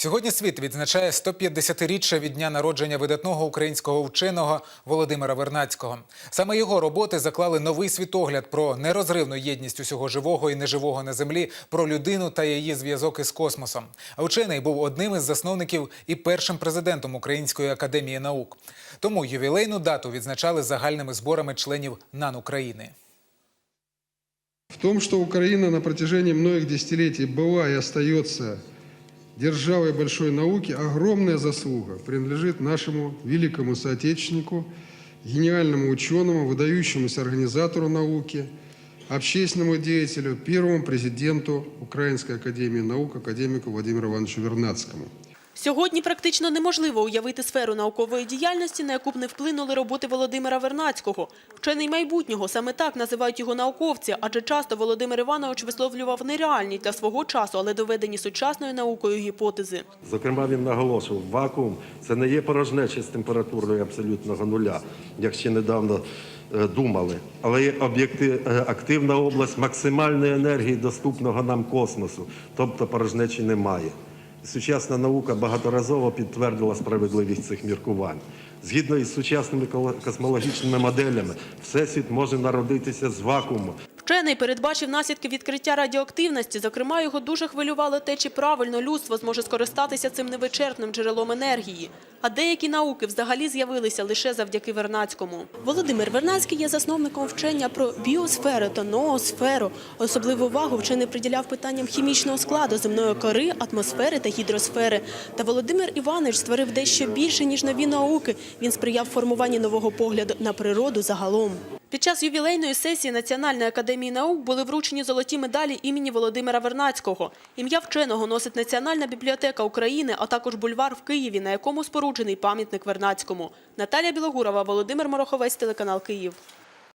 Сьогодні світ відзначає 150-річчя від дня народження видатного українського вченого Володимира Вернацького. Саме його роботи заклали новий світогляд про нерозривну єдність усього живого і неживого на землі, про людину та її зв'язок із космосом. А вчений був одним із засновників і першим президентом Української академії наук. Тому ювілейну дату відзначали загальними зборами членів НАН України. В том, что Украина на протяжении многих десятилетий была и остается державой большой науки, огромная заслуга принадлежит нашему великому соотечественнику, гениальному ученому, выдающемуся организатору науки, общественному деятелю, первому президенту Украинской академии наук, академику Владимиру Ивановичу Вернадскому. Сьогодні практично неможливо уявити сферу наукової діяльності, на яку б не вплинули роботи Володимира Вернацького. Вчений майбутнього, саме так називають його науковці, адже часто Володимир Іванович висловлював нереальні для свого часу, але доведені сучасною наукою гіпотези. Зокрема, він наголошував, вакуум це не є порожнеча з температурою абсолютного нуля, як ще недавно е, думали, але є е, активна область максимальної енергії доступного нам космосу, тобто порожнечі немає. Сучасна наука багаторазово підтвердила справедливість цих міркувань. Згідно із сучасними космологічними моделями, всесвіт може народитися з вакууму, Вчений передбачив наслідки відкриття радіоактивності. Зокрема, його дуже хвилювало те, чи правильно людство зможе скористатися цим невичерпним джерелом енергії. А деякі науки взагалі з'явилися лише завдяки Вернацькому. Володимир Вернацький є засновником вчення про біосферу та ноосферу. Особливу увагу вчений приділяв питанням хімічного складу земної кори, атмосфери та гідросфери. Та Володимир Іванович створив дещо більше ніж нові науки. Він сприяв формуванню нового погляду на природу загалом. Під час ювілейної сесії Національної академії наук були вручені золоті медалі імені Володимира Вернацького. Ім'я вченого носить Національна бібліотека України, а також бульвар в Києві, на якому споруджений пам'ятник Вернацькому. Наталія Білогурова, Володимир Мороховець, телеканал Київ.